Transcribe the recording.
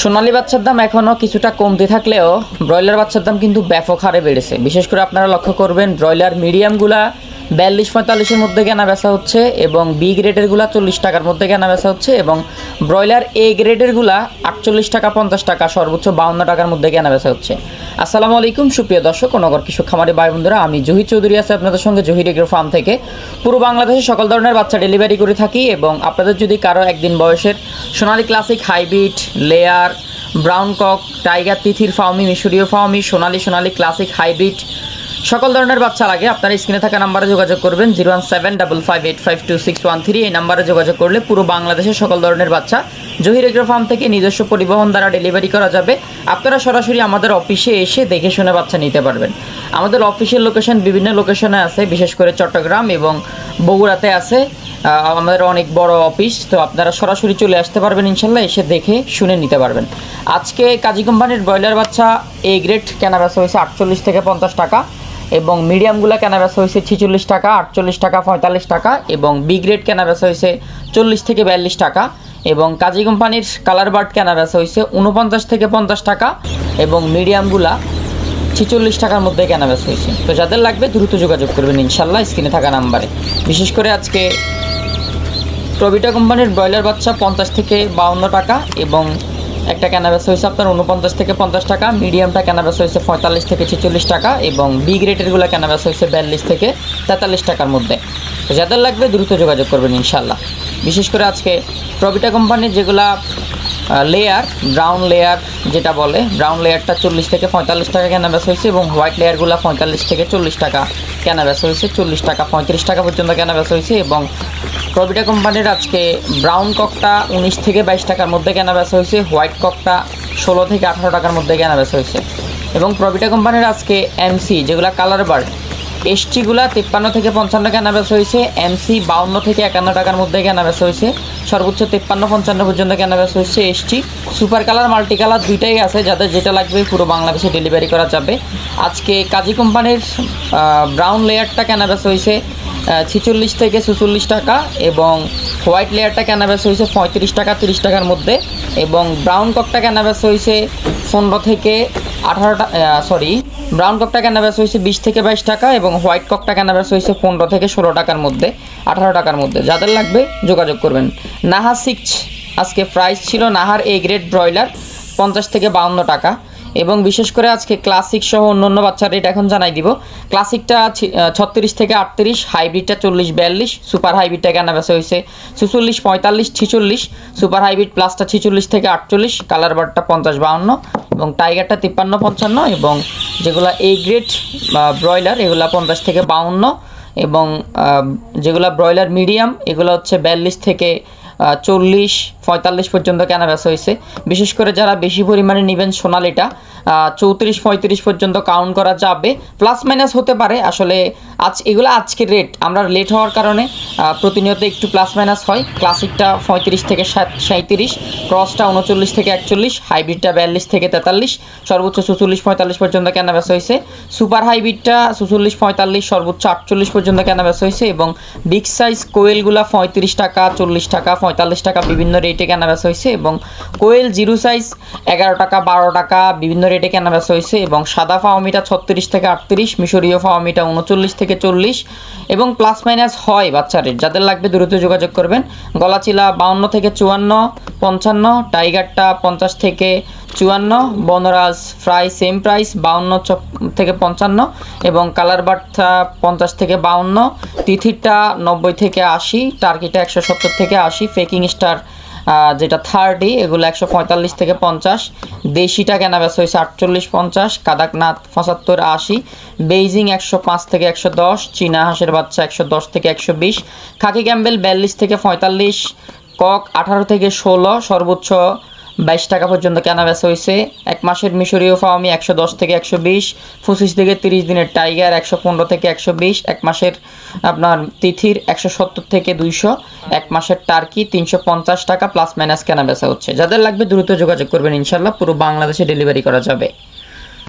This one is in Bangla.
সোনালী বাচ্চার দাম এখনও কিছুটা কমতে থাকলেও ব্রয়লার বাচ্চার দাম কিন্তু ব্যাপক হারে বেড়েছে। বিশেষ করে আপনারা লক্ষ্য করবেন, ব্রয়লার মিডিয়ামগুলা বিয়াল্লিশ, পঁয়তাল্লিশের মধ্যে কেনা বেচা হচ্ছে এবং বি গ্রেডেরগুলা চল্লিশ টাকার মধ্যে কেনা বেচা হচ্ছে এবং ব্রয়লার এ গ্রেডেরগুলা আটচল্লিশ টাকা, পঞ্চাশ টাকা, সর্বোচ্চ বাউন্ন টাকার মধ্যে কেনা বেচা হচ্ছে। আসসালামু আলাইকুম, সুপ্রিয় দর্শক নগর কৃষক খামারি ভাই বন্ধুরা, আমি জহির চৌধুরী আছি আপনাদের সঙ্গে, জহির এগ্রো ফার্ম থেকে। পুরো বাংলাদেশে সকল ধরনের বাচ্চা ডেলিভারি করে থাকি এবং আপনাদের যদি কারও একদিন বয়সের Sonali classic hybrid, layer, brown cock, tiger, তিথির ফার্মি মিশরীয় ফার্মি সোনালি সোনালি ক্লাসিক হাইব্রিড সকল ধরনের বাচ্চা লাগে আপনারা স্ক্রিনে থাকা নাম্বারে যোগাযোগ করবেন, zero one seven double five eight five two six one three. এই নাম্বারে যোগাযোগ করলে পুরো বাংলাদেশের সকল ধরনের বাচ্চা জহির এগ্রো ফার্ম থেকে নিজস্ব পরিবহন দ্বারা ডেলিভারি করা যাবে। আপনারা সরাসরি আমাদের অফিসে এসে দেখে শুনে বাচ্চা নিতে পারবেন। আমাদের অফিসের লোকেশন বিভিন্ন লোকেশনে আছে, বিশেষ করে চট্টগ্রাম এবং বগুড়াতে আছে। আমাদের অনেক বড় অফিস, তো আপনারা সরাসরি চলে আসতে পারবেন ইনশাল্লাহ, এসে দেখে শুনে নিতে পারবেন। আজকে কাজী কোম্পানির ব্রয়লার বাচ্চা এ গ্রেড কেনা বেচা হয়েছে আটচল্লিশ থেকে পঞ্চাশ টাকা। এবং মিডিয়ামগুলো কেনা বেচা হয়েছে ছিচল্লিশ টাকা, আটচল্লিশ টাকা, পঁয়তাল্লিশ টাকা এবং বি গ্রেড কেনা বেচা হয়েছে চল্লিশ থেকে বিয়াল্লিশ টাকা এবং কাজী কোম্পানির কালার বার্ড কেনা বেচা হয়েছে উনপঞ্চাশ থেকে পঞ্চাশ টাকা এবং মিডিয়ামগুলা ছিচল্লিশ টাকার মধ্যে কেনা বেচা হয়েছে। তো যাদের লাগবে দ্রুত যোগাযোগ করবেন ইনশাল্লাহ স্ক্রিনে থাকা নাম্বারে। বিশেষ করে আজকে প্রবিটা কোম্পানির ব্রয়লার বাচ্চা পঞ্চাশ থেকে বাউন্ন টাকা এবং একটা কেনাবেচা হয়েছে আপনার উনপঞ্চাশ থেকে পঞ্চাশ টাকা মিডিয়ামটা কেনাবেচা হয়েছে পঁয়তাল্লিশ থেকে ছেচল্লিশ টাকা এবং বি গ্রেডেরগুলো কেনাবেচা হয়েছে বিয়াল্লিশ থেকে তেতাল্লিশ টাকার মধ্যে। যাদের লাগবে দ্রুত যোগাযোগ করবেন ইনশাল্লাহ বিশেষ করে আজকে প্রবিটা কোম্পানির যেগুলা লেয়ার ব্রাউন লেয়ার যেটা বলে ব্রাউন লেয়ারটা চল্লিশ থেকে পঁয়তাল্লিশ টাকা কেনা বেচা হয়েছে এবং হোয়াইট লেয়ারগুলো পঁয়তাল্লিশ থেকে চল্লিশ টাকা কেনা বেচা হয়েছে, চল্লিশ টাকা পঁয়ত্রিশ টাকা পর্যন্ত কেনা বেচা হয়েছে এবং প্রবিটা কোম্পানির আজকে ব্রাউন ককটা উনিশ থেকে বাইশ টাকার মধ্যে কেনা বেচা হয়েছে হোয়াইট ককটা ষোলো থেকে আঠারো টাকার মধ্যে কেনা বেচা হয়েছে। এবং প্রবিটা কোম্পানির আজকে এমসি যেগুলো কালার বার্ড এসটিগুলা তিপ্পান্ন থেকে পঞ্চান্ন কেনা বেচা হয়েছে, এমসি বাউন্ন থেকে একান্ন টাকার মধ্যে কেনা বেচা হয়েছে। সর্বোচ্চ তিপ্পান্ন পঞ্চান্ন পর্যন্ত কেনা বেচা হয়েছে ST. Super colour multi colour দুইটাই আছে, যাদের যেটা লাগবে পুরো বাংলাদেশে ডেলিভারি করা যাবে। আজকে কাজী কোম্পানির ব্রাউন লেয়ারটা কেনা বেচা হয়েছে ছিচল্লিশ থেকে চুচল্লিশ টাকা এবং হোয়াইট লেয়ারটা কেনা বেচা হয়েছে পঁয়ত্রিশ টাকা, তিরিশ টাকার মধ্যে এবং ব্রাউন ককটা কেনা বেচা হয়েছে পনেরো থেকে আঠারো টাকা সরি ব্রাউন ককটা কেনা বেচা হয়েছে বিশ থেকে বাইশ টাকা এবং হোয়াইট ককটা কেনা বেচা হয়েছে পনেরো থেকে ষোলো টাকার মধ্যে, আঠারো টাকার মধ্যে। যাদের লাগবে যোগাযোগ করবেন। নাহা সিক্স, আজকে প্রাইস ছিল নাহার এ গ্রেড ব্রয়লার পঞ্চাশ থেকে বাউন্ন টাকা। এবং বিশেষ করে আজকে ক্লাসিক সহ অন্য অন্য বাচ্চার রেট এখন জানাই দিব। ক্লাসিকটা ছত্রিশ থেকে আটত্রিশ হাইব্রিডটা চল্লিশ, বিয়াল্লিশ সুপার হাইব্রিডটা কেনা বেচা হয়েছে? ছুচল্লিশ, পঁয়তাল্লিশ, ছিচল্লিশ সুপার হাইব্রিড প্লাসটা ছিচল্লিশ থেকে আটচল্লিশ কালার বারটা পঞ্চাশ বাউন্ন, এবং টাইগারটা তিপ্পান্ন, পঞ্চান্ন, এবং যেগুলো এ গ্রেড ব্রয়লার এগুলা পঞ্চাশ থেকে বাউন্ন, এবং যেগুলো ব্রয়লার মিডিয়াম এগুলো হচ্ছে বিয়াল্লিশ থেকে চল্লিশ, পঁয়তাল্লিশ পর্যন্ত কেনা বেচা হয়েছে বিশেষ করে যারা বেশি পরিমাণে নেবেন সোনালিটা চৌত্রিশ, পঁয়ত্রিশ পর্যন্ত কাউন্ট করা যাবে। প্লাস মাইনাস হতে পারে, আসলে আজ এগুলো আজকের রেট আমরা লেট হওয়ার কারণে প্রতিনিয়ত একটু প্লাস মাইনাস হয়। ক্লাসিকটা পঁয়ত্রিশ থেকে সাঁত্রিশ ক্রসটা উনচল্লিশ থেকে একচল্লিশ হাইব্রিডটা বিয়াল্লিশ থেকে তেতাল্লিশ, সর্বোচ্চ চুচল্লিশ, পঁয়তাল্লিশ পর্যন্ত কেনা বেচা হয়েছে সুপার হাইব্রিডটা চুচল্লিশ, পঁয়তাল্লিশ, সর্বোচ্চ আটচল্লিশ পর্যন্ত কেনা বেচা হয়েছে এবং বিগ সাইজ কোয়েলগুলা পঁয়ত্রিশ টাকা, চল্লিশ টাকা পঁয়তাল্লিশ টাকা বিভিন্ন রেটে কেনা বেচা হয়েছে এবং কোয়েল জিরো সাইজ এগারো টাকা, বারো টাকা বিভিন্ন রেটে কেনা বেচা হয়েছে এবং সাদা ফাওমিটা ছত্রিশ থেকে আটত্রিশ, মিশরীয় ফাওমিটা উনচল্লিশ থেকে চল্লিশ এবং প্লাস মাইনাস হয় বাচ্চা রেট যাদের লাগবে দ্রুত যোগাযোগ করবেন। গলাচিলা বাউন্ন থেকে চুয়ান্ন, পঞ্চান্ন টাইগারটা পঞ্চাশ থেকে চুয়ান্ন, বনরাজ ফ্রাই সেম প্রাইস বাউন্ন থেকে পঞ্চান্ন এবং কালার বার্থা পঞ্চাশ থেকে বাউন্ন তিথিরটা নব্বই থেকে আশি টার্কিটা একশো সত্তর থেকে আশি ফেকিং স্টার যেটা থার্টি এগুলো একশো পঁয়তাল্লিশ থেকে পঞ্চাশ, দেশিটা কেনা বেচা হয়েছে আটচল্লিশ পঞ্চাশ, কাদাকনাথ পঁচাত্তর আশি, বেইজিং একশো পাঁচ থেকে একশো দশ, চীনা হাঁসের বাচ্চা একশো দশ থেকে একশো বিশ, খাকি ক্যাম্বেল বিয়াল্লিশ থেকে পঁয়তাল্লিশ, কক আঠারো থেকে ষোলো, সর্বোচ্চ বাইশ টাকা পর্যন্ত কেনা বেচা হয়েছে এক মাসের মিশরীয় ফাওমি একশো দশ থেকে একশো বিশ, পঁচিশ থেকে তিরিশ দিনের টাইগার একশো পনেরো থেকে একশো বিশ, এক মাসের আপনার তিথির একশো সত্তর থেকে দুইশো, এক মাসের টার্কি তিনশো পঞ্চাশ টাকা প্লাস মাইনাস কেনা বেচা হচ্ছে। যাদের লাগবে দ্রুত যোগাযোগ করবেন, ইনশাল্লাহ পুরো বাংলাদেশে ডেলিভারি করা যাবে।